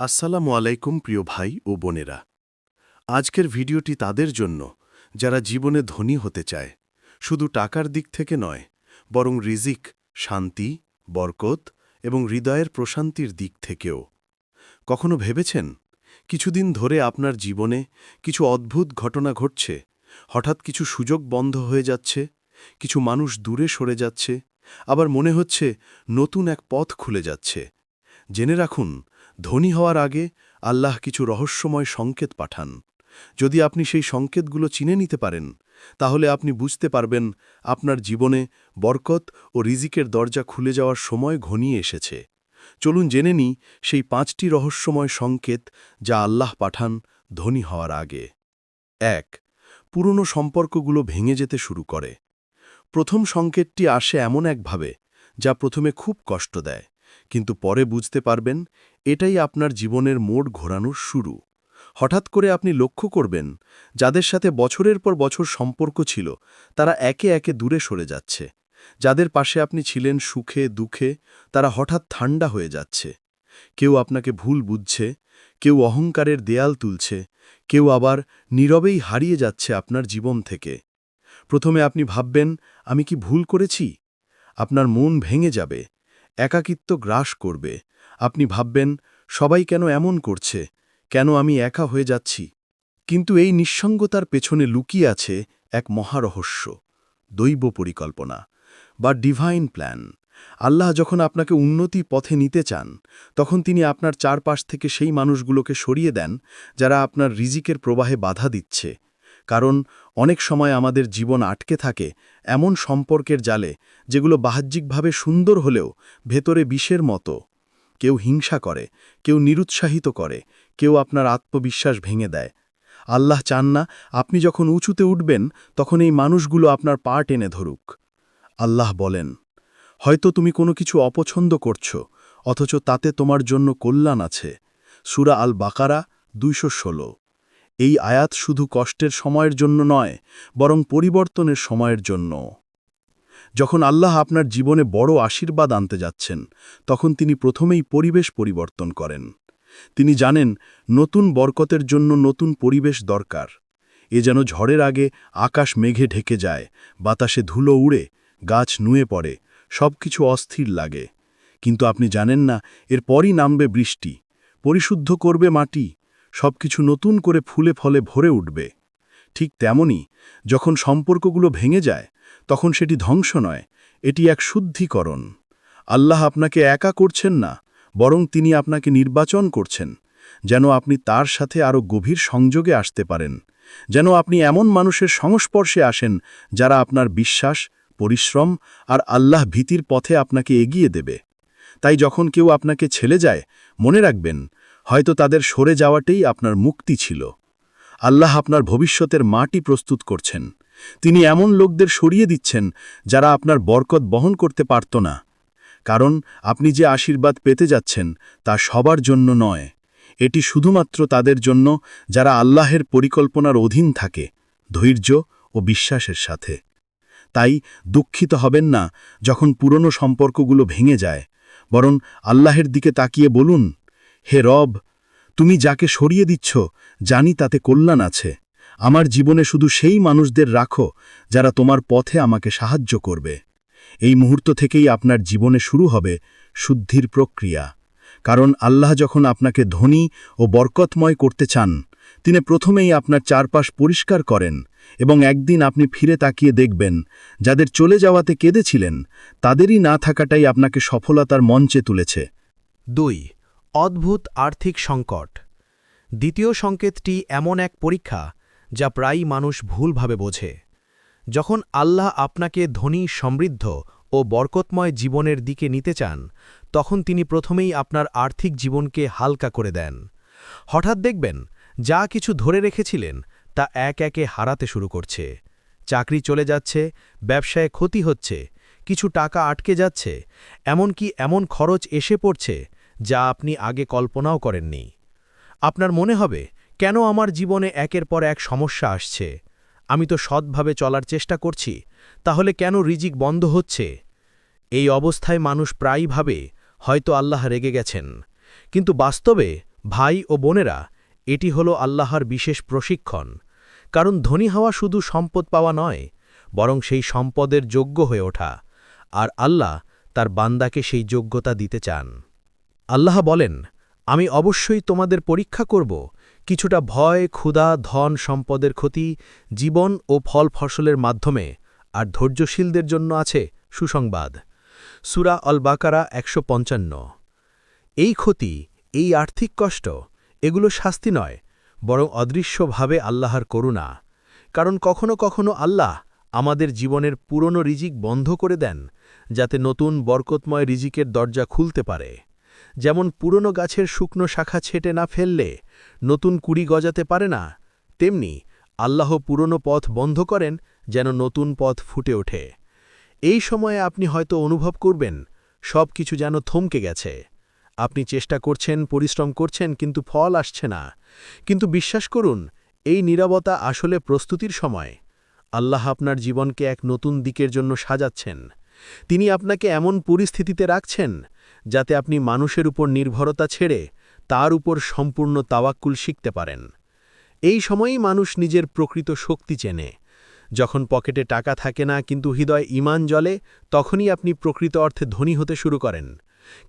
আসসালামু আলাইকুম প্রিয় ভাই ও বোনেরা। আজকের ভিডিওটি তাদের জন্য, যারা জীবনে ধনী হতে চায়। শুধু টাকার দিক থেকে নয়, বরং রিজিক, শান্তি, বরকত এবং হৃদয়ের প্রশান্তির দিক থেকেও। কখনো ভেবেছেন? কিছুদিন ধরে আপনার জীবনে কিছু অদ্ভুত ঘটনা ঘটছে। হঠাৎ কিছু সুযোগ বন্ধ হয়ে যাচ্ছে, কিছু মানুষ দূরে সরে যাচ্ছে, আবার মনে হচ্ছে নতুন এক পথ খুলে যাচ্ছে। জেনে রাখুন ধনী হওয়ার আগে আল্লাহ কিছু রহস্যময় সংকেত পাঠান। যদি আপনি সেই সংকেতগুলো চিনে নিতে পারেন, তাহলে আপনি বুঝতে পারবেন আপনার জীবনে বরকত ও রিজিকের দরজা খুলে যাওয়ার সময় ঘনিয়ে এসেছে। চলুন জেনে নিই সেই পাঁচটি রহস্যময় সংকেত যা আল্লাহ পাঠান ধনী হওয়ার আগে। এক, পুরনো সম্পর্কগুলো ভেঙে যেতে শুরু করে। প্রথম সংকেতটি আসে এমন একভাবে যা প্রথমে খুব কষ্ট দেয়, কিন্তু পরে বুঝতে পারবেন এটাই আপনার জীবনের মোড় ঘোরানোর শুরু। হঠাৎ করে আপনি লক্ষ্য করবেন, যাদের সাথে বছরের পর বছর সম্পর্ক ছিল, তারা একে একে দূরে সরে যাচ্ছে। যাদের পাশে আপনি ছিলেন সুখে, দুঃখে, তারা হঠাৎ ঠান্ডা হয়ে যাচ্ছে। কেউ আপনাকে ভুল বুঝছে, কেউ অহংকারের দেয়াল তুলছে, কেউ আবার নীরবেই হারিয়ে যাচ্ছে আপনার জীবন থেকে। প্রথমে আপনি ভাববেন, আমি কি ভুল করেছি? আপনার মন ভেঙে যাবে, একাকিত্ব গ্রাস করবে আপনি ভাববেন, সবাই কেন এমন করছে? কেন আমি একা হয়ে যাচ্ছি? কিন্তু এই নিঃসঙ্গতার পেছনে লুকিয়ে আছে এক মহারহস্য, দৈব পরিকল্পনা বা ডিভাইন প্ল্যান আল্লাহ যখন আপনাকে উন্নতি পথে নিতে চান, তখন তিনি আপনার চারপাশ থেকে সেই মানুষগুলোকে সরিয়ে দেন, যারা আপনার রিজিকের প্রবাহে বাধা দিচ্ছে। কারণ, অনেক সময় আমাদের জীবন আটকে থাকে এমন সম্পর্কের জালে, যেগুলো বাহ্যিকভাবে সুন্দর হলেও ভেতরে বিষের মতো। কেউ হিংসা করে, কেউ নিরুৎসাহিত করে, কেউ আপনার আত্মবিশ্বাস ভেঙে দেয়। আল্লাহ চান না আপনি যখন উঁচুতে উঠবেন, তখন এই মানুষগুলো আপনার পা টেনে ধরুক। আল্লাহ বলেন, হয়তো তুমি কোনো কিছু অপছন্দ করছ, অথচ তাতে তোমার জন্য কল্যাণ আছে। সুরা আল বাকারা দুইশো ষোলো। এই আয়াত শুধু কষ্টের সময়ের জন্য নয়, বরং পরিবর্তনের সময়ের জন্য যখন আল্লাহ আপনার জীবনে বড় আশীর্বাদ আনতে যাচ্ছেন, তখন তিনি প্রথমেই পরিবেশ পরিবর্তন করেন। তিনি জানেন, নতুন বরকতের জন্য নতুন পরিবেশ দরকার। এ যেন ঝড়ের আগে আকাশ মেঘে ঢেকে যায়, বাতাসে ধুলো উড়ে, গাছ নুয়ে পড়ে সব কিছু অস্থির লাগে। কিন্তু আপনি জানেন না এরপরই নামবে বৃষ্টি, পরিশুদ্ধ করবে মাটি, সবকিছু নতুন করে ফুলে ফলে ভরে উঠবে। ঠিক তেমনি যখন সম্পর্কগুলো ভেঙে যায় তখন সেটি ধ্বংস নয়, এটি এক শুদ্ধিকরণ। আল্লাহ আপনাকে একা করছেন না, বরং তিনি আপনাকে নির্বাচন করছেন, যেন আপনি তার সাথে আরও গভীর সংযোগে আসতে পারেন, যেন আপনি এমন মানুষের সংস্পর্শে আসেন যারা আপনার বিশ্বাস, পরিশ্রম আর আল্লাহ ভীতির পথে আপনাকে এগিয়ে দেবে। তাই যখন কেউ আপনাকে ছেলে যায়, মনে রাখবেন, হয়তো তাদের সরে যাওয়াটাই আপনার মুক্তি ছিল। আল্লাহ আপনার ভবিষ্যতের মাটি প্রস্তুত করছেন। তিনি এমন লোকদের সরিয়ে দিচ্ছেন যারা আপনার বরকত বহন করতে পারত না। কারণ আপনি যে আশীর্বাদ পেতে যাচ্ছেন তা সবার জন্য নয়। এটি শুধুমাত্র তাদের জন্য যারা আল্লাহের পরিকল্পনার অধীন থাকে, ধৈর্য ও বিশ্বাসের সাথে। তাই দুঃখিত হবেন না যখন পুরনো সম্পর্কগুলো ভেঙে যায়, বরং আল্লাহের দিকে তাকিয়ে বলুন, হে রব, তুমি যাকে সরিয়ে দিচ্ছ জানি তাতে কল্যাণ আছে। আমার জীবনে শুধু সেই মানুষদের রাখো যারা তোমার পথে আমাকে সাহায্য করবে। এই মুহূর্ত থেকেই আপনার জীবনে শুরু হবে শুদ্ধির প্রক্রিয়া। কারণ আল্লাহ যখন আপনাকে ধনী ও বরকতময় করতে চান, তিনি প্রথমেই আপনার চারপাশ পরিষ্কার করেন এবং একদিন আপনি ফিরে তাকিয়ে দেখবেন, যাদের চলে যাওয়াতে কেঁদেছিলেন, তাদেরই না থাকাটাই আপনাকে সফলতার মঞ্চে তুলেছে। দুই, অদ্ভুত আর্থিক সংকট। দ্বিতীয় সংকেতটি এমন এক পরীক্ষা যা প্রায়ই মানুষ ভুলভাবে বোঝে। যখন আল্লাহ আপনাকে ধনী, সমৃদ্ধ ও বরকতময় জীবনের দিকে নিতে চান, তখন তিনি প্রথমেই আপনার আর্থিক জীবনকে হালকা করে দেন। হঠাৎ দেখবেন, যা কিছু ধরে রেখেছিলেন, তা এক একে হারাতে শুরু করছে। চাকরি চলে যাচ্ছে, ব্যবসায় ক্ষতি হচ্ছে, কিছু টাকা আটকে যাচ্ছে, এমনকি এমন খরচ এসে পড়ছে, যা আপনি আগে কল্পনাও করেননি। আপনার মনে হবে কেন আমার জীবনে একের পর এক সমস্যা আসছে? আমি তো সৎভাবে চলার চেষ্টা করছি, তাহলে কেন রিজিক বন্ধ হচ্ছে? এই অবস্থায় মানুষ প্রায়ই ভাবে, হয়তো আল্লাহ রেগে গেছেন। কিন্তু বাস্তবে, ভাই ও বোনেরা, এটি হল আল্লাহর বিশেষ প্রশিক্ষণ। কারণ ধনী হওয়া শুধু সম্পদ পাওয়া নয়, বরং সেই সম্পদের যোগ্য হয়ে ওঠা। আর আল্লাহ তার বান্দাকে সেই যোগ্যতা দিতে চান। আল্লাহ বলেন, আমি অবশ্যই তোমাদের পরীক্ষা করব কিছুটা ভয়, ক্ষুধা, ধন সম্পদের ক্ষতি, জীবন ও ফল ফসলের মাধ্যমে আর ধৈর্যশীলদের জন্য আছে সুসংবাদ। সুরা অল বাকারা একশো পঞ্চান্ন। এই ক্ষতি, এই আর্থিক কষ্ট, এগুলো শাস্তি নয়, বরং অদৃশ্যভাবে আল্লাহর করুণা। কারণ কখনো কখনো আল্লাহ আমাদের জীবনের পুরনো রিজিক বন্ধ করে দেন, যাতে নতুন বরকতময় রিজিকের দরজা খুলতে পারে। যেমন পুরনো গাছের শুকনো শাখা ছেটে না ফেললে নতুন কুড়ি গজাতে পারে না, তেমনি আল্লাহ পুরনো পথ বন্ধ করেন যেন নতুন পথ ফুটে ওঠে। এই সময়ে আপনি হয়তো অনুভব করবেন, সব কিছু যেন থমকে গেছে। আপনি চেষ্টা করছেন, পরিশ্রম করছেন, কিন্তু ফল আসছে না। কিন্তু বিশ্বাস করুন, এই নীরবতা আসলে প্রস্তুতির সময়। আল্লাহ আপনার জীবনকে এক নতুন দিকের জন্য সাজাচ্ছেন। তিনি আপনাকে এমন পরিস্থিতিতে রাখছেন যাতে আপনি মানুষের উপর নির্ভরতা ছেড়ে তার উপর সম্পূর্ণ তাওয়াক্কুল শিখতে পারেন। এই সময়েই মানুষ নিজের প্রকৃত শক্তি চেনে। যখন পকেটে টাকা থাকে না কিন্তু হৃদয় ইমান জলে তখনই আপনি প্রকৃত অর্থে ধনী হতে শুরু করেন।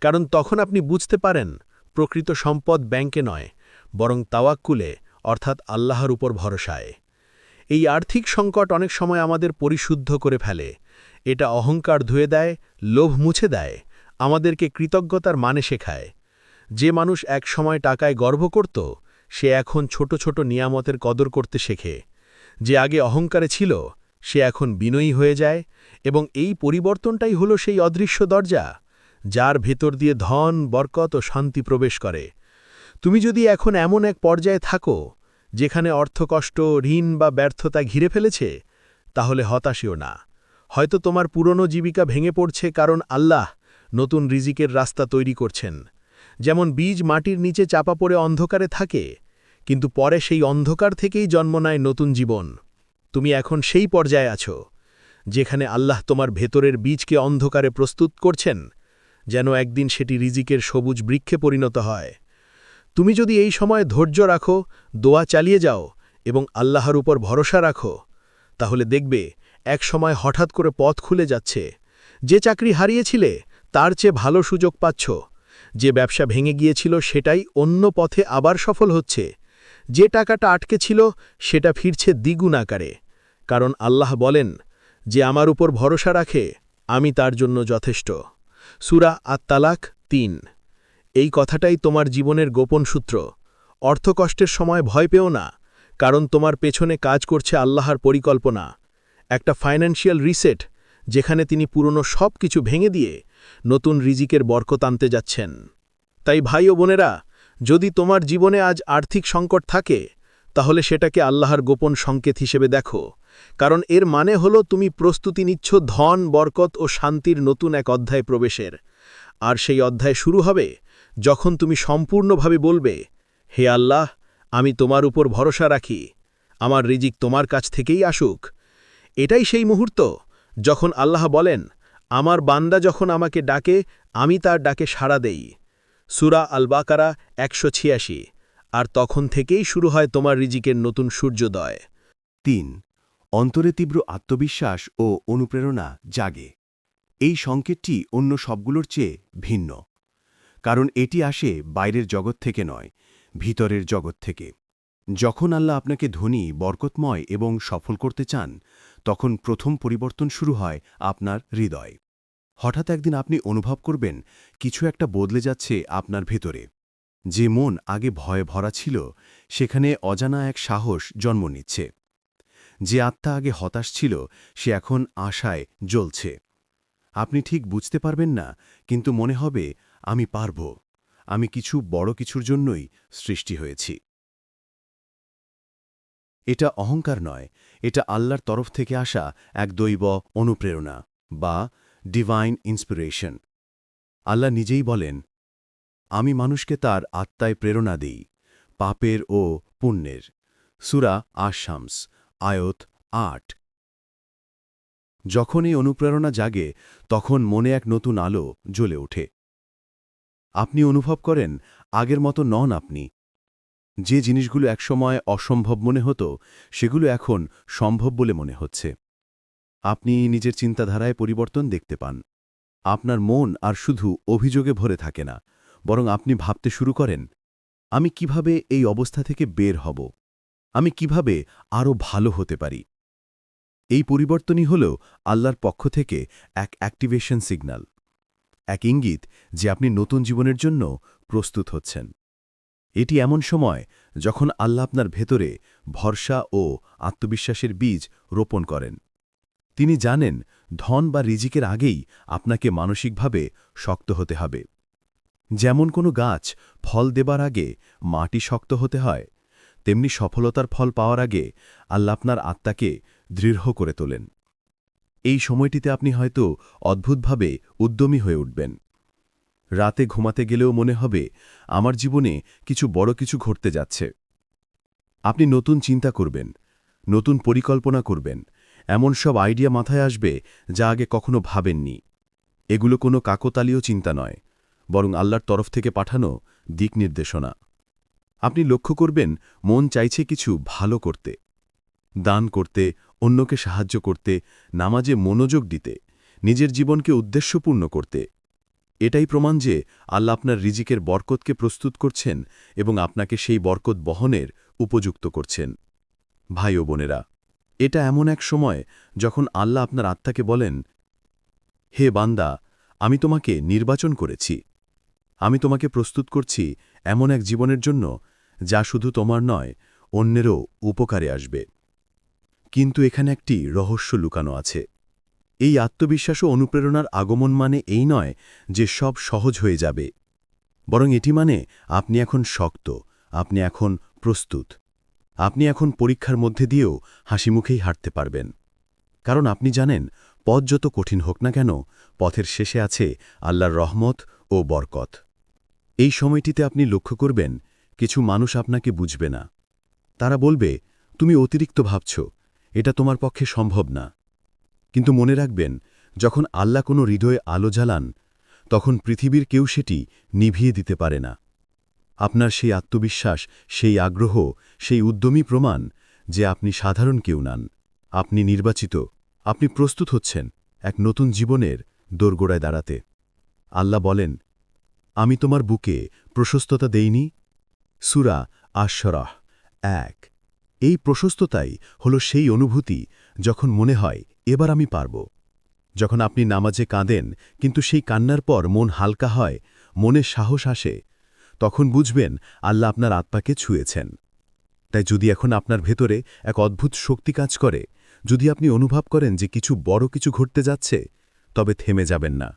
কারণ তখন আপনি বুঝতে পারেন, প্রকৃত সম্পদ ব্যাংকে নয়, বরং তাওয়াক্কুলে, অর্থাৎ আল্লাহর উপর ভরসায়। এই আর্থিক সংকট অনেক সময় আমাদের পরিশুদ্ধ করে ফেলে। এটা অহংকার ধুয়ে দেয়, লোভ মুছে দেয় আমাদেরকে কৃতজ্ঞতার মানে শেখায়। যে মানুষ এক সময় টাকায় গর্ব করত, সে এখন ছোট ছোট নিয়ামতের কদর করতে শেখে। যে আগে অহংকারে ছিল, সে এখন বিনয়ী হয়ে যায় এবং এই পরিবর্তনটাই হলো সেই অদৃশ্য দরজা, যার ভেতর দিয়ে ধন, বরকত ও শান্তি প্রবেশ করে। তুমি যদি এখন এমন এক পর্যায়ে থাকো, যেখানে অর্থকষ্ট ঋণ বা ব্যর্থতা ঘিরে ফেলেছে, তাহলে হতাশিও না। হয়তো তোমার পুরনো জীবিকা ভেঙে পড়ছে কারণ আল্লাহ নতুন রিজিকের রাস্তা তৈরি করছেন। যেমন বীজ মাটির নিচে চাপা পড়ে অন্ধকারে থাকে, কিন্তু পরে সেই অন্ধকার থেকেই জন্ম নেয় নতুন জীবন। তুমি এখন সেই পর্যায়ে আছো, যেখানে আল্লাহ তোমার ভেতরের বীজকে অন্ধকারে প্রস্তুত করছেন, যেন একদিন সেটি রিজিকের সবুজ বৃক্ষে পরিণত হয়। তুমি যদি এই সময় ধৈর্য রাখো, দোয়া চালিয়ে যাও এবং আল্লাহর উপর ভরসা রাখো, তাহলে দেখবে এক সময় হঠাৎ করে পথ খুলে যাচ্ছে। যে চাকরি হারিয়েছিলে তার চেয়ে ভালো সুযোগ পাচ্ছ। যে ব্যবসা ভেঙে গিয়েছিল সেটাই অন্য পথে আবার সফল হচ্ছে। যে টাকাটা আটকে ছিল, সেটা ফিরছে দ্বিগুণ আকারে। কারণ আল্লাহ বলেন, যে আমার উপর ভরসা রাখে, আমি তার জন্য যথেষ্ট। সুরা আত্মালাক তিন। এই কথাটাই তোমার জীবনের গোপন সূত্র। অর্থকষ্টের সময় ভয় পেও না, কারণ তোমার পেছনে কাজ করছে আল্লাহর পরিকল্পনা। একটা ফাইন্যান্সিয়াল রিসেট, যেখানে তিনি পুরনো সব কিছু ভেঙে দিয়ে নতুন রিজিকের বরকত আনতে যাচ্ছেন। তাই ভাই ও বোনেরা, যদি তোমার জীবনে আজ আর্থিক সংকট থাকে, তাহলে সেটাকে আল্লাহর গোপন সংকেত হিসেবে দেখো, কারণ এর মানে হলো তুমি প্রস্তুতি নিচ্ছ ধন, বরকত ও শান্তির নতুন এক অধ্যায় প্রবেশের। আর সেই অধ্যায় শুরু হবে যখন তুমি সম্পূর্ণভাবে বলবে, হে আল্লাহ, আমি তোমার উপর ভরসা রাখি, আমার রিজিক তোমার কাছ থেকেই আসুক। এটাই সেই মুহূর্ত যখন আল্লাহ বলেন আমার বান্দা যখন আমাকে ডাকে, আমি তার ডাকে সাড়া দেই। সুরা আল বাকারা একশো ছিয়াশি। আর তখন থেকেই শুরু হয় তোমার রিজিকের নতুন সূর্যোদয়। তিন, অন্তরে তীব্র আত্মবিশ্বাস ও অনুপ্রেরণা জাগে। এই সংকেতটি অন্য সবগুলোর চেয়ে ভিন্ন। কারণ এটি আসে বাইরের জগৎ থেকে নয়, ভিতরের জগৎ থেকে। যখন আল্লাহ আপনাকে ধনী, বরকতময় এবং সফল করতে চান তখন প্রথম পরিবর্তন শুরু হয় আপনার হৃদয়। হঠাৎ একদিন আপনি অনুভব করবেন, কিছু একটা বদলে যাচ্ছে আপনার ভেতরে। যে মন আগে ভয়ে ভরা ছিল, সেখানে অজানা এক সাহস জন্ম নিচ্ছে। যে আত্মা আগে হতাশ ছিল, সে এখন আশায় জ্বলছে। আপনি ঠিক বুঝতে পারবেন না, কিন্তু মনে হবে, আমি পারব। আমি কিছু বড় কিছুর জন্যই সৃষ্টি হয়েছি। এটা অহংকার নয়, এটা আল্লাহর তরফ থেকে আসা এক দৈব অনুপ্রেরণা বা ডিভাইন ইন্সপিরেশন আল্লাহ নিজেই বলেন, আমি মানুষকে তার আত্মায় প্রেরণা দিই, পাপের ও পুণ্যের। সুরা আশামস আয়ত আট। যখন এই অনুপ্রেরণা জাগে, তখন মনে এক নতুন আলো জ্বলে ওঠে। আপনি অনুভব করেন, আগের মতো নন আপনি। যে জিনিসগুলো একসময় অসম্ভব মনে হতো, সেগুলো এখন সম্ভব বলে মনে হচ্ছে। আপনি নিজের চিন্তাধারায় পরিবর্তন দেখতে পান। আপনার মন আর শুধু অভিযোগে ভরে থাকে না, বরং আপনি ভাবতে শুরু করেন, আমি কীভাবে এই অবস্থা থেকে বের হব? আমি কীভাবে আরও ভালো হতে পারি? এই পরিবর্তনই হল আল্লাহর পক্ষ থেকে এক অ্যাক্টিভেশন সিগন্যাল এক ইঙ্গিত যে আপনি নতুন জীবনের জন্য প্রস্তুত হচ্ছেন। এটি এমন সময় যখন আল্লাহ আপনার ভেতরে ভরসা ও আত্মবিশ্বাসের বীজ রোপণ করেন। তিনি জানেন ধন বা রিজিকের আগেই আপনাকে মানসিকভাবে শক্ত হতে হবে। যেমন কোনো গাছ ফল দেবার আগে মাটি শক্ত হতে হয়, তেমনি সফলতার ফল পাওয়ার আগে আল্লাহ আপনার আত্মাকে দৃঢ় করে তোলেন। এই সময়টিতে আপনি হয়তো অদ্ভুতভাবে উদ্যমী হয়ে উঠবেন। রাতে ঘুমাতে গেলেও মনে হবে আমার জীবনে কিছু বড় কিছু ঘটতে যাচ্ছে। আপনি নতুন চিন্তা করবেন, নতুন পরিকল্পনা করবেন, এমন সব আইডিয়া মাথায় আসবে যা আগে কখনো ভাবেননি। এগুলো কোনো কাকতালীয় চিন্তা নয়, বরং আল্লাহর তরফ থেকে পাঠানো দিক নির্দেশনা। আপনি লক্ষ্য করবেন, মন চাইছে কিছু ভালো করতে, দান করতে, অন্যকে সাহায্য করতে, নামাজে মনোযোগ দিতে, নিজের জীবনকে উদ্দেশ্যপূর্ণ করতে। এটাই প্রমাণ যে আল্লাহ আপনার রিজিকের বরকতকে প্রস্তুত করছেন এবং আপনাকে সেই বরকত বহনের উপযুক্ত করছেন। ভাই ও বোনেরা, এটা এমন এক সময় যখন আল্লাহ আপনার আত্মাকে বলেন, হে বান্দা, আমি তোমাকে নির্বাচন করেছি। আমি তোমাকে প্রস্তুত করছি এমন এক জীবনের জন্য যা শুধু তোমার নয়, অন্যেরও উপকারে আসবে। কিন্তু এখানে একটি রহস্য লুকানো আছে। এই আত্মবিশ্বাস ও অনুপ্রেরণার আগমন মানে এই নয় যে সব সহজ হয়ে যাবে। বরং এটি মানে আপনি এখন শক্ত, আপনি এখন প্রস্তুত। আপনি এখন পরীক্ষার মধ্যে দিয়েও হাসিমুখেই হাঁটতে পারবেন। কারণ আপনি জানেন, পথ যত কঠিন হোক না কেন, পথের শেষে আছে আল্লাহর রহমত ও বরকত। এই সময়টিতে আপনি লক্ষ্য করবেন, কিছু মানুষ আপনাকে বুঝবে না। তারা বলবে, তুমি অতিরিক্ত ভাবছ, এটা তোমার পক্ষে সম্ভব না। কিন্তু মনে রাখবেন, যখন আল্লাহ কোনো হৃদয়ে আলো জ্বালান, তখন পৃথিবীর কেউ সেটি নিভিয়ে দিতে পারে না। আপনার সেই আত্মবিশ্বাস, সেই আগ্রহ, সেই উদ্যমী প্রমাণ যে আপনি সাধারণ কেউ নান। আপনি নির্বাচিত, আপনি প্রস্তুত হচ্ছেন এক নতুন জীবনের দোরগোড়ায় দাঁড়াতে। আল্লাহ বলেন, আমি তোমার বুকে প্রশস্ততা দেইনি? সুরা আশ্বরাহ এক। এই প্রশস্ততাই হল সেই অনুভূতি যখন মনে হয়, এবার আমি পারব। যখন আপনি নামাজে কাঁদেন, কিন্তু সেই কান্নার পর মন হালকা হয়, মনে সাহস আসে, তখন বুঝবেন আল্লাহ আপনার আত্মাকে ছুঁয়েছেন। তাই যদি এখন আপনার ভেতরে এক অদ্ভুত শক্তি কাজ করে, যদি আপনি অনুভব করেন যে কিছু বড় কিছু ঘটতে যাচ্ছে, তবে থেমে যাবেন না।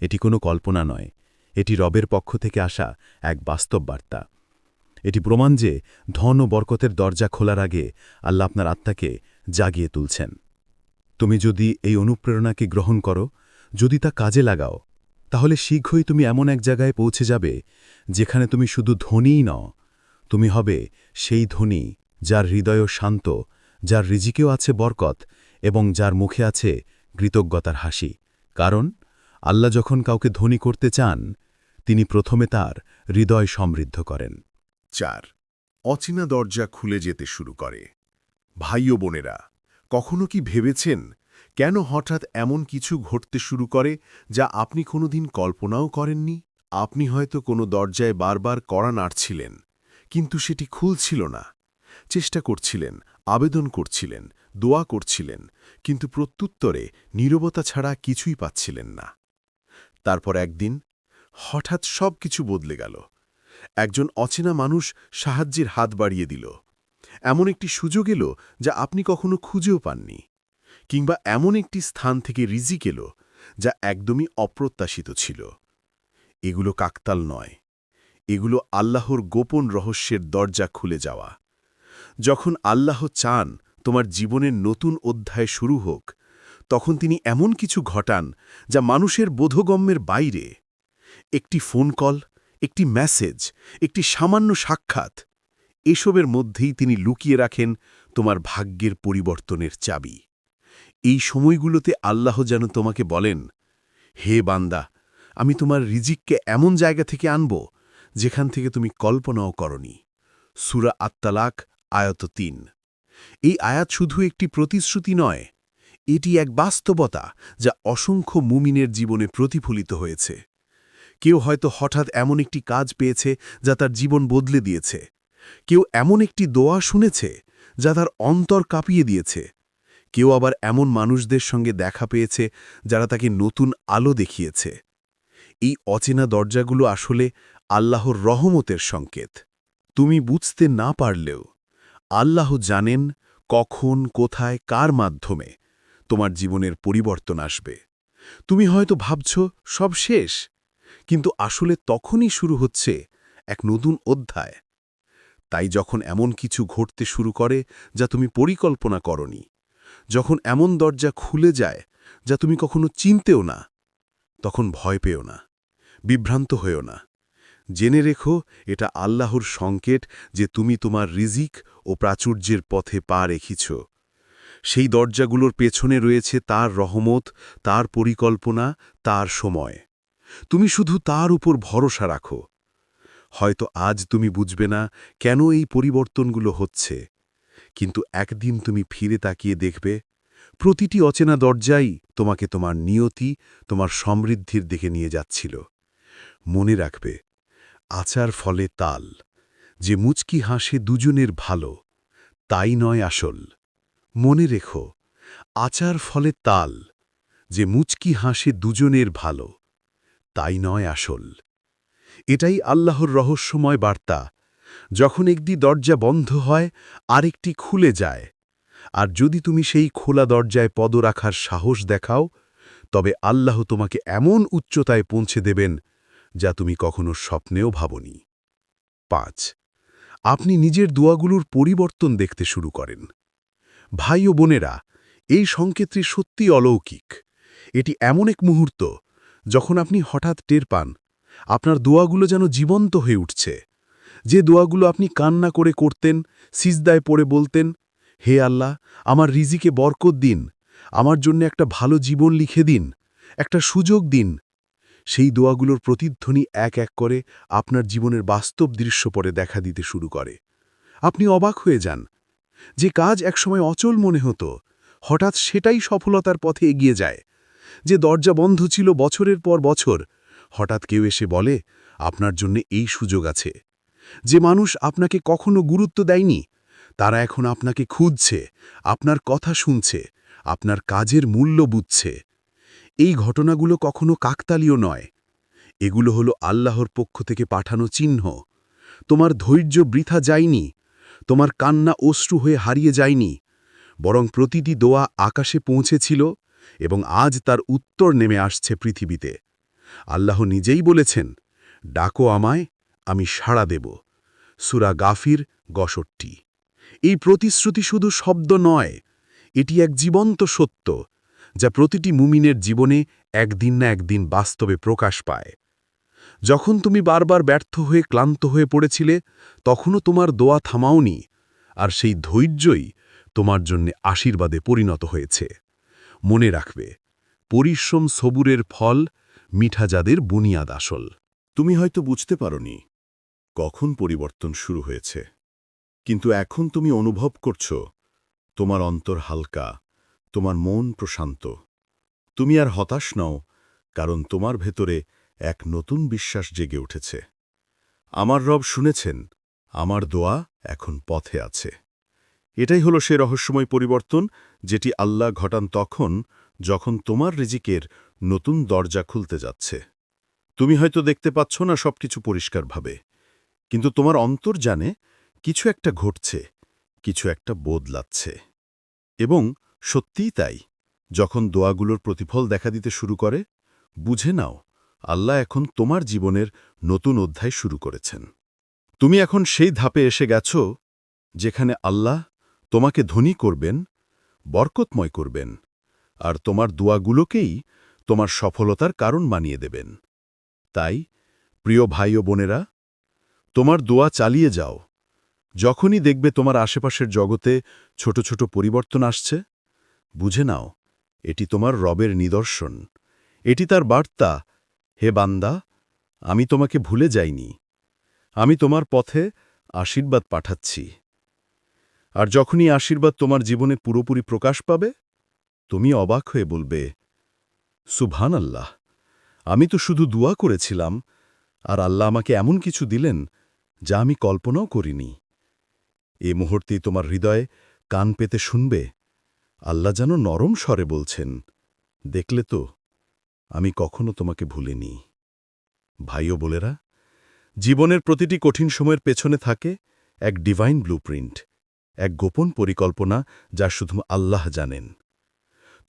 এটি কোনো কল্পনা নয়। এটি রবের পক্ষ থেকে আসা এক বাস্তব বার্তা। এটি প্রমাণ যে ধন ও বরকতের দরজা খোলার আগে আল্লাহ আপনার আত্মাকে জাগিয়ে তুলছেন। তুমি যদি এই অনুপ্রেরণাকে গ্রহণ করো, যদি তা কাজে লাগাও, তাহলে শীঘ্রই তুমি এমন এক জায়গায় পৌঁছে যাবে, যেখানে তুমি শুধু ধনীই নও, তুমি হবে সেই ধনী যার হৃদয় শান্ত, যার রিজিকেও আছে বরকত এবং যার মুখে আছে কৃতজ্ঞতার হাসি। কারণ আল্লাহ যখন কাউকে ধনী করতে চান, তিনি প্রথমে তার হৃদয় সমৃদ্ধ করেন। চার, অচেনা দরজা খুলে যেতে শুরু করে। ভাই বোনেরা, কখনো কি ভেবেছেন কেন হঠাৎ এমন কিছু ঘটতে শুরু করে যা আপনি কোনোদিন কল্পনাও করেননি? আপনি হয়তো কোনো দরজায় বারবার কড়া নাড়ছিলেন, কিন্তু সেটি খুলছিল না। চেষ্টা করছিলেন, আবেদন করছিলেন, দোয়া করছিলেন, কিন্তু প্রত্যুত্তরে নীরবতা ছাড়া কিছুই পাচ্ছিলেন না। তারপর একদিন হঠাৎ সব কিছু বদলে গেল। একজন অচেনা মানুষ সাহায্যের হাত বাড়িয়ে দিল। এমন একটি সুযোগ এলো যা আপনি কখনো খুঁজেও পাননি, কিংবা এমন একটি স্থান থেকে রিজিক এলো যা একদমই অপ্রত্যাশিত ছিল। এগুলো কাকতাল নয়, এগুলো আল্লাহর গোপন রহস্যের দরজা খুলে যাওয়া। যখন আল্লাহ চান তোমার জীবনের নতুন অধ্যায় শুরু হোক, তখন তিনি এমন কিছু ঘটান যা মানুষের বোধগম্যের বাইরে। একটি ফোন কল, একটি মেসেজ, একটি সামান্য সাক্ষাৎ এসবের মধ্যেই তিনি লুকিয়ে রাখেন তোমার ভাগ্যের পরিবর্তনের চাবি। এই সময়গুলোতে আল্লাহ যেন তোমাকে বলেন, হে বান্দা, আমি তোমার রিজিককে এমন জায়গা থেকে আনব যেখান থেকে তুমি কল্পনাও করনি। সুরা আত্মালাক আয়ত তিন। এই আয়াত শুধু একটি প্রতিশ্রুতি নয়, এটি এক বাস্তবতা যা অসংখ্য মুমিনের জীবনে প্রতিফলিত হয়েছে। কেউ হয়তো হঠাৎ এমন একটি কাজ পেয়েছে যা তার জীবন বদলে দিয়েছে কেউ এমন একটি দোয়া শুনেছে যা তার অন্তর কাঁপিয়ে দিয়েছে। কেউ আবার এমন মানুষদের সঙ্গে দেখা পেয়েছে যারা তাকে নতুন আলো দেখিয়েছে। এই অচেনা দরজাগুলো আসলে আল্লাহর রহমতের সংকেত। তুমি বুঝতে না পারলেও আল্লাহ জানেন কখন, কোথায়, কার মাধ্যমে তোমার জীবনের পরিবর্তন আসবে। তুমি হয়তো ভাবছ, সব শেষ। কিন্তু আসলে তখনই শুরু হচ্ছে এক নতুন অধ্যায়। তাই যখন এমন কিছু ঘটতে শুরু করে যা তুমি পরিকল্পনা করনি, যখন এমন দরজা খুলে যায় যা তুমি কখনো চিনতেও না, তখন ভয় পেও না, বিভ্রান্ত হয়েও না। জেনে রেখো, এটা আল্লাহর সংকেট যে তুমি তোমার রিজিক ও প্রাচুর্যের পথে পা রেখিছ। সেই দরজাগুলোর পেছনে রয়েছে তার রহমত, তার পরিকল্পনা, তার সময়। তুমি শুধু তার উপর ভরসা রাখো। হয়তো আজ তুমি বুঝবে না কেন এই পরিবর্তনগুলো হচ্ছে। কিন্তু একদিন তুমি ফিরে তাকিয়ে দেখবে, প্রতিটি অচেনা দরজাই তোমাকে তোমার নিয়তি, তোমার সমৃদ্ধির দিকে নিয়ে যাচ্ছিল। মনে রাখবে, আচার ফলে তাল, যে মুচকি হাসে দুজনের ভালো, তাই নয় আসল। মনে রেখো, আচার ফলে তাল, যে মুচকি হাসে দুজনের ভালো, তাই নয় আসল। এটাই আল্লাহর রহস্যময় বার্তা। যখন একটি দরজা বন্ধ হয়, আরেকটি খুলে যায়। আর যদি তুমি সেই খোলা দরজায় পদ রাখার সাহস দেখাও, তবে আল্লাহ তোমাকে এমন উচ্চতায় পৌঁছে দেবেন যা তুমি কখনো স্বপ্নেও ভাবনি। পাঁচ, আপনি নিজের দোয়াগুলোর পরিবর্তন দেখতে শুরু করেন। ভাই ও বোনেরা, এই সংকেতটি সত্যি অলৌকিক। এটি এমন এক মুহূর্ত যখন আপনি হঠাৎ টের পান আপনার দোয়াগুলো যেন জীবন্ত হয়ে উঠছে। যে দোয়াগুলো আপনি কান্না করে করতেন, সিজদায় পড়ে বলতেন, হে আল্লাহ, আমার রিজিকে বরকত দিন, আমার জন্য একটা ভালো জীবন লিখে দিন, একটা সুযোগ দিন। সেই দোয়াগুলোর প্রতিধ্বনি এক এক করে আপনার জীবনের বাস্তব দৃশ্য পরে দেখা দিতে শুরু করে। আপনি অবাক হয়ে যান, যে কাজ একসময় অচল মনে হতো, হঠাৎ সেটাই সফলতার পথে এগিয়ে যায়, যে দরজা বন্ধ ছিল বছরের পর বছর হঠাৎ কেউ এসে বলে, আপনার জন্য এই সুযোগ আছে। যে মানুষ আপনাকে কখনো গুরুত্ব দেয়নি, তারা এখন আপনাকে খুঁজছে, আপনার কথা শুনছে, আপনার কাজের মূল্য বুঝছে। এই ঘটনাগুলো কখনো কাকতালীয় নয়। এগুলো হলো আল্লাহর পক্ষ থেকে পাঠানো চিহ্ন। তোমার ধৈর্য বৃথা যায়নি, তোমার কান্না অশ্রু হয়ে হারিয়ে যায়নি, বরং প্রতিটি দোয়া আকাশে পৌঁছেছিল এবং আজ তার উত্তর নেমে আসছে পৃথিবীতে। আল্লাহ নিজেই বলেছেন, ডাকো আমায়, আমি সাড়া দেব। সুরা গাফির গসটটি। এই প্রতিশ্রুতি শুধু শব্দ নয়, এটি এক জীবন্ত সত্য, যা প্রতিটি মুমিনের জীবনে একদিন না একদিন বাস্তবে প্রকাশ পায়। যখন তুমি বারবার ব্যর্থ হয়ে ক্লান্ত হয়ে পড়েছিলে, তখনও তোমার দোয়া থামাওনি, আর সেই ধৈর্যই তোমার জন্যে আশীর্বাদে পরিণত হয়েছে। মনে রাখবে, পরিশ্রম সবুরের ফল মিঠা যাদের বুনিয়াদ আসল। তুমি হয়তো বুঝতে পারনি কখন পরিবর্তন শুরু হয়েছে। কিন্তু এখন তুমি অনুভব করছ, তোমার অন্তর হালকা, তোমার মন প্রশান্ত। তুমি আর হতাশ নও, কারণ তোমার ভেতরে এক নতুন বিশ্বাস জেগে উঠেছে। আমার রব শুনেছেন, আমার দোয়া এখন পথে আছে। এটাই হলো সে রহস্যময় পরিবর্তন যেটি আল্লাহ ঘটান তখন যখন তোমার রিজিকের নতুন দরজা খুলতে যাচ্ছে। তুমি হয়তো দেখতে পাচ্ছ না সবকিছু পরিষ্কারভাবে, কিন্তু তোমার অন্তর জানে কিছু একটা ঘটছে, কিছু একটা বদলাচ্ছে। এবং সত্যিই তাই, যখন দোয়াগুলোর প্রতিফল দেখা দিতে শুরু করে, বুঝে নাও, আল্লাহ এখন তোমার জীবনের নতুন অধ্যায় শুরু করেছেন। তুমি এখন সেই ধাপে এসে গেছ, যেখানে আল্লাহ তোমাকে ধনী করবেন, বরকতময় করবেন, আর তোমার দোয়াগুলোকেই তোমার সফলতার কারণ বানিয়ে দেবেন। তাই, প্রিয় ভাই ও বোনেরা, তোমার দোয়া চালিয়ে যাও। যখনই দেখবে তোমার আশেপাশের জগতে ছোট ছোট পরিবর্তন আসছে, বুঝে নাও, এটি তোমার রবের নিদর্শন। এটি তার বার্তা, হে বান্দা, আমি তোমাকে ভুলে যাইনি। আমি তোমার পথে আশীর্বাদ পাঠাচ্ছি। আর যখনই আশীর্বাদ তোমার জীবনে পুরোপুরি প্রকাশ পাবে, তুমি অবাক হয়ে বলবে সুবহান আল্লাহ আমি তো শুধু দোয়া করেছিলাম, আর আল্লাহ আমাকে এমন কিছু দিলেন যা আমি কল্পনাও করিনি। এ মুহূর্তেই তোমার হৃদয়ে কান পেতে শুনবে, আল্লাহ যেন নরম স্বরে বলছেন, দেখলে তো, আমি কখনো তোমাকে ভুলিনি। ভাইও বোলেরা জীবনের প্রতিটি কঠিন সময়ের পেছনে থাকে এক ডিভাইন ব্লুপ্রিন্ট এক গোপন পরিকল্পনা যা শুধু আল্লাহ জানেন।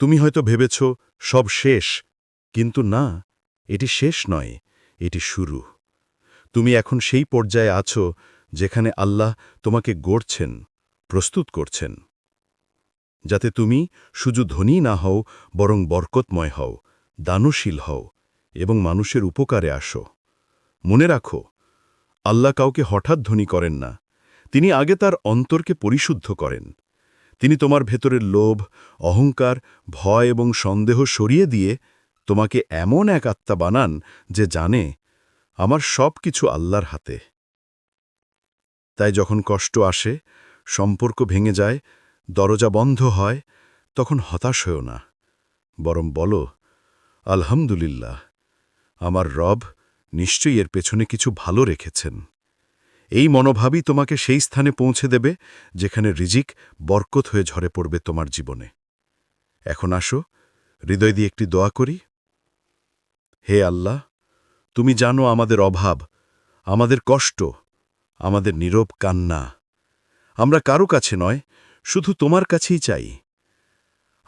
তুমি হয়তো ভেবেছ, সব শেষ, কিন্তু না, এটি শেষ নয়, এটি শুরু। তুমি এখন সেই পর্যায়ে আছো, যেখানে আল্লাহ তোমাকে গড়ছেন, প্রস্তুত করছেন। যাতে তুমি শুধু ধনী না হও, বরং বরকতময় হও, দানশীল হও, এবং মানুষের উপকারে আসো। মনে রাখো, আল্লাহ কাউকে হঠাৎ ধনী করেন না, তিনি আগে তার অন্তরকে পরিশুদ্ধ করেন। তিনি তোমার ভেতরের লোভ, অহংকার, ভয় এবং সন্দেহ সরিয়ে দিয়ে তোমাকে এমন এক আত্মা বানান যে জানে আমার সব কিছু আল্লাহর হাতে। তাই যখন কষ্ট আসে, সম্পর্ক ভেঙে যায়, দরজা বন্ধ হয়, তখন হতাশ হও না। বরং বলো, আলহামদুলিল্লাহ, আমার রব নিশ্চয়ই এর পেছনে কিছু ভালো রেখেছেন। এই মনোভাবই তোমাকে সেই স্থানে পৌঁছে দেবে যেখানে রিজিক বরকত হয়ে ঝরে পড়বে তোমার জীবনে। এখন আসো, হৃদয় দিয়ে একটি দোয়া করি। হে আল্লাহ, তুমি জানো আমাদের অভাব, আমাদের কষ্ট, আমাদের নীরব কান্না। আমরা কারও কাছে নয়, শুধু তোমার কাছেই চাই।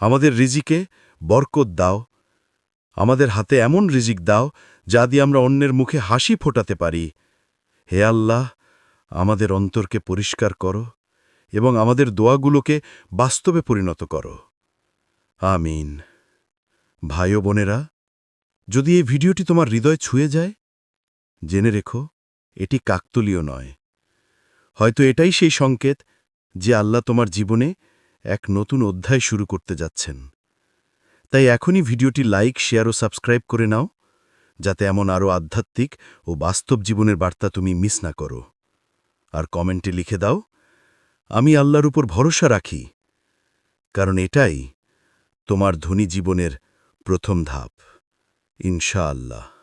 আমাদের রিজিকে বরকত দাও, আমাদের হাতে এমন রিজিক দাও যা দিয়ে আমরা অন্যের মুখে হাসি ফোটাতে পারি। হে আল্লাহ আমাদের অন্তরকে পরিষ্কার করো এবং আমাদের দোয়াগুলোকে বাস্তবে পরিণত করো। আমিন। ভাই বোনেরা, যদি এই ভিডিওটি তোমার হৃদয় ছুঁয়ে যায়, জেনে রেখো, এটি কাকতলীয় নয়। হয়তো এটাই সেই সংকেত যে আল্লাহ তোমার জীবনে এক নতুন অধ্যায় শুরু করতে যাচ্ছেন। তাই এখনই ভিডিওটি লাইক, শেয়ার ও সাবস্ক্রাইব করে নাও, যাতে এমন আরও আধ্যাত্মিক ও বাস্তব জীবনের বার্তা তুমি মিস না করো। আর কমেন্টে লিখে দাও, আমি আল্লাহর উপর ভরসা রাখি, কারণ এটাই তোমার ধনী জীবনের প্রথম ধাপ, ইনশাআল্লাহ।